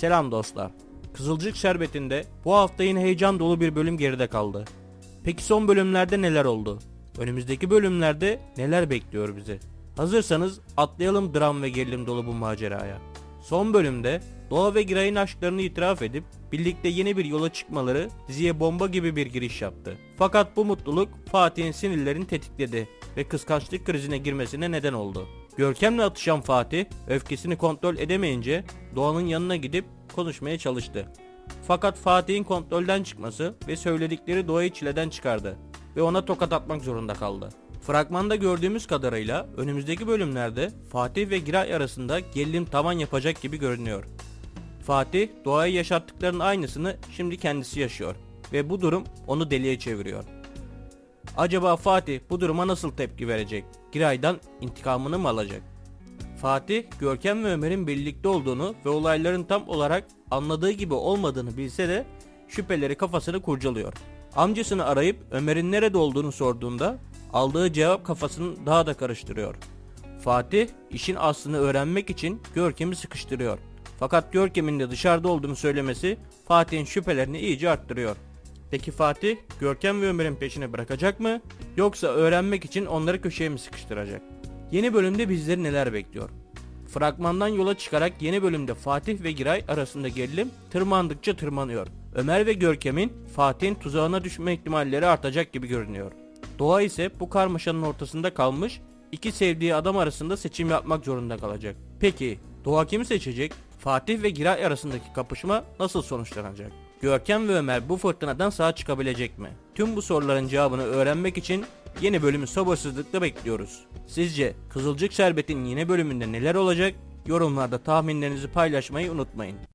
Selam dostlar. Kızılcık Şerbeti'nde bu hafta yine heyecan dolu bir bölüm geride kaldı. Peki son bölümlerde neler oldu? Önümüzdeki bölümlerde neler bekliyor bizi? Hazırsanız atlayalım dram ve gerilim dolu bu maceraya. Son bölümde Doğa ve Giray'ın aşklarını itiraf edip birlikte yeni bir yola çıkmaları diziye bomba gibi bir giriş yaptı. Fakat bu mutluluk Fatih'in sinirlerini tetikledi ve kıskançlık krizine girmesine neden oldu. Görkem'le atışan Fatih öfkesini kontrol edemeyince Doğan'ın yanına gidip konuşmaya çalıştı. Fakat Fatih'in kontrolden çıkması ve söyledikleri Doğa'yı çileden çıkardı ve ona tokat atmak zorunda kaldı. Fragmanda gördüğümüz kadarıyla önümüzdeki bölümlerde Fatih ve Giray arasında gerilim tavan yapacak gibi görünüyor. Fatih doğaya yaşattıklarının aynısını şimdi kendisi yaşıyor ve bu durum onu deliye çeviriyor. Acaba Fatih bu duruma nasıl tepki verecek? Giray'dan intikamını mı alacak? Fatih, Görkem ve Ömer'in birlikte olduğunu ve olayların tam olarak anladığı gibi olmadığını bilse de şüpheleri kafasını kurcalıyor. Amcasını arayıp Ömer'in nerede olduğunu sorduğunda aldığı cevap kafasını daha da karıştırıyor. Fatih işin aslını öğrenmek için Görkem'i sıkıştırıyor. Fakat Görkem'in de dışarıda olduğunu söylemesi Fatih'in şüphelerini iyice arttırıyor. Peki Fatih Görkem ve Ömer'in peşine bırakacak mı yoksa öğrenmek için onları köşeye mi sıkıştıracak? Yeni bölümde bizleri neler bekliyor? Fragmandan yola çıkarak yeni bölümde Fatih ve Giray arasında gerilim tırmandıkça tırmanıyor. Ömer ve Görkem'in Fatih'in tuzağına düşme ihtimalleri artacak gibi görünüyor. Doğa ise bu karmaşanın ortasında kalmış, iki sevdiği adam arasında seçim yapmak zorunda kalacak. Peki Doğa kimi seçecek? Fatih ve Giray arasındaki kapışma nasıl sonuçlanacak? Görkem ve Ömer bu fırtınadan sağ çıkabilecek mi? Tüm bu soruların cevabını öğrenmek için yeni bölümü sabırsızlıkla bekliyoruz. Sizce Kızılcık Şerbeti'nin yeni bölümünde neler olacak? Yorumlarda tahminlerinizi paylaşmayı unutmayın.